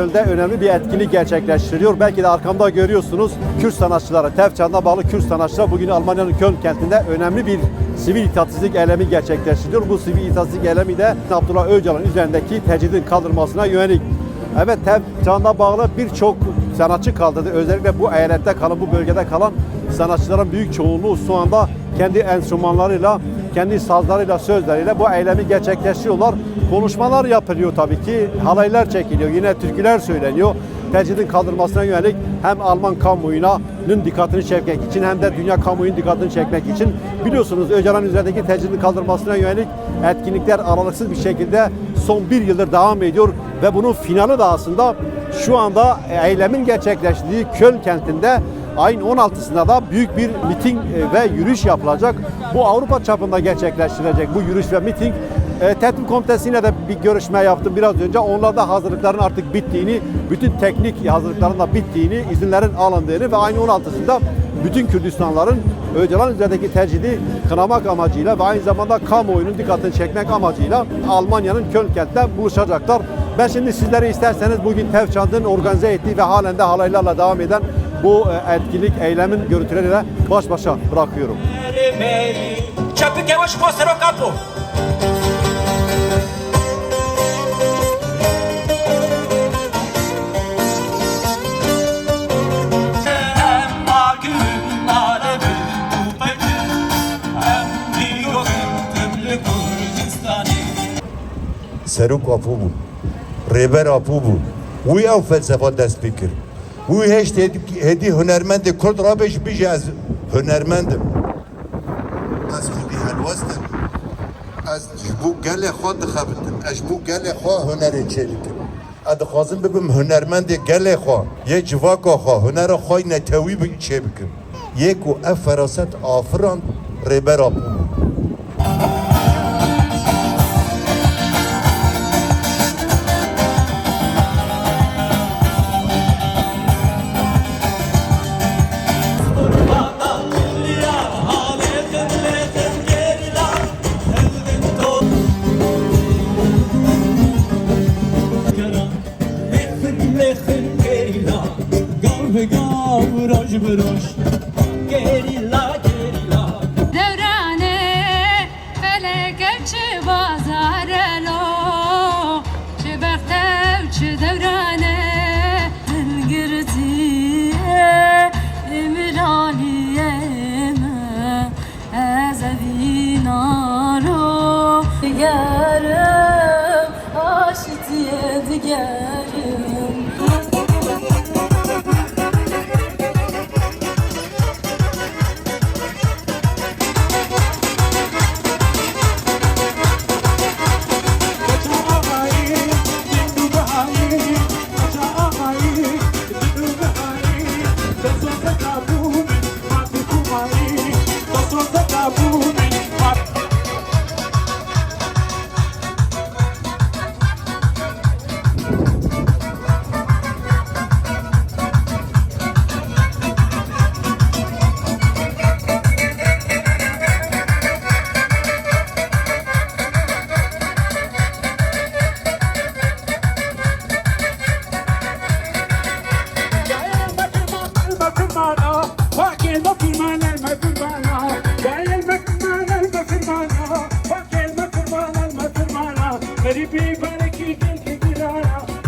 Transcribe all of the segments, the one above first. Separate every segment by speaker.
Speaker 1: Köln'de önemli bir etkinlik gerçekleştiriyor. Belki de arkamda görüyorsunuz Kürt sanatçıları, Tevçan'da bağlı Kürt sanatçılar bugün Almanya'nın Köln kentinde önemli bir sivil itaatsizlik eylemi gerçekleştiriyor. Bu sivil itaatsizlik eylemi de Abdullah Öcalan üzerindeki tecridin kaldırılmasına yönelik. Evet Tevçan'da bağlı birçok sanatçı kaldırdı. Özellikle bu eyalette kalan, bu bölgede kalan sanatçıların büyük çoğunluğu şu anda kendi enstrümanlarıyla, kendi sazlarıyla, sözleriyle bu eylemi gerçekleştiriyorlar. Konuşmalar yapılıyor tabii ki, halaylar çekiliyor, yine türküler söyleniyor. Tecridin kaldırmasına yönelik hem Alman kamuoyunun dikkatini çekmek için hem de dünya kamuoyunun dikkatini çekmek için biliyorsunuz Öcalan üzerindeki tecridin kaldırmasına yönelik etkinlikler aralıksız bir şekilde son bir yıldır devam ediyor ve bunun finali de aslında şu anda eylemin gerçekleştiği Köln kentinde ayın 16'sında da büyük bir miting e, ve yürüyüş yapılacak. Bu Avrupa çapında gerçekleştirecek bu yürüyüş ve miting. E, Tetim Komitesi'yle de bir görüşme yaptım biraz önce. Onlar da hazırlıkların artık bittiğini, bütün teknik hazırlıkların da bittiğini, izinlerin alındığını ve ayın 16'sında bütün Kürdistanların Öcalan üzerindeki tercihini kınamak amacıyla ve aynı zamanda kamuoyunun dikkatini çekmek amacıyla Almanya'nın Köln kentinde buluşacaklar. Ben şimdi sizlere isterseniz bugün Tevçand'ın organize ettiği ve halen de halaylarla devam eden bu e, etkinlik, eylemin görüntüleriyle baş başa bırakıyorum.
Speaker 2: Çapı kevaş mosero kapo. Hem agün
Speaker 3: ریبر آپو بود. وی او فلسفه دست بکر وی هشت هدی هنرمند کرد را بش بیش از هنرمند. از خودی هلوستن از جبو گل خود خبتن از جبو گل خواه هنر چلیکن اد خازم ببم هنرمند گل خواه یه جواکا خواه هنر خواه نتوی بگی چه بکن یکو و آفران ریبر آپو بود. broş Gerilla
Speaker 4: gerilla. Devrane feleke çi bazare lo Çi bertev çi devrane. Hengirziye emiraliyeme Ezevina ro Digerim aşit yedigerim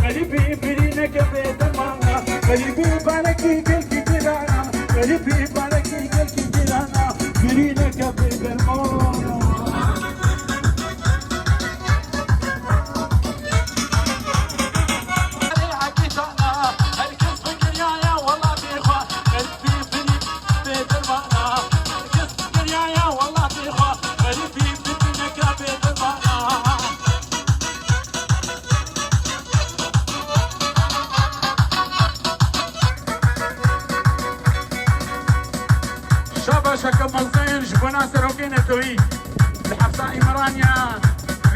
Speaker 5: Garibi birine gebe tamana Garibi gel ki لكم موزين شبوناسر وكينا توي. الحفصة إمرانيا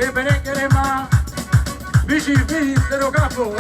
Speaker 5: لبريك ريما بيجي بيجي سيروغافو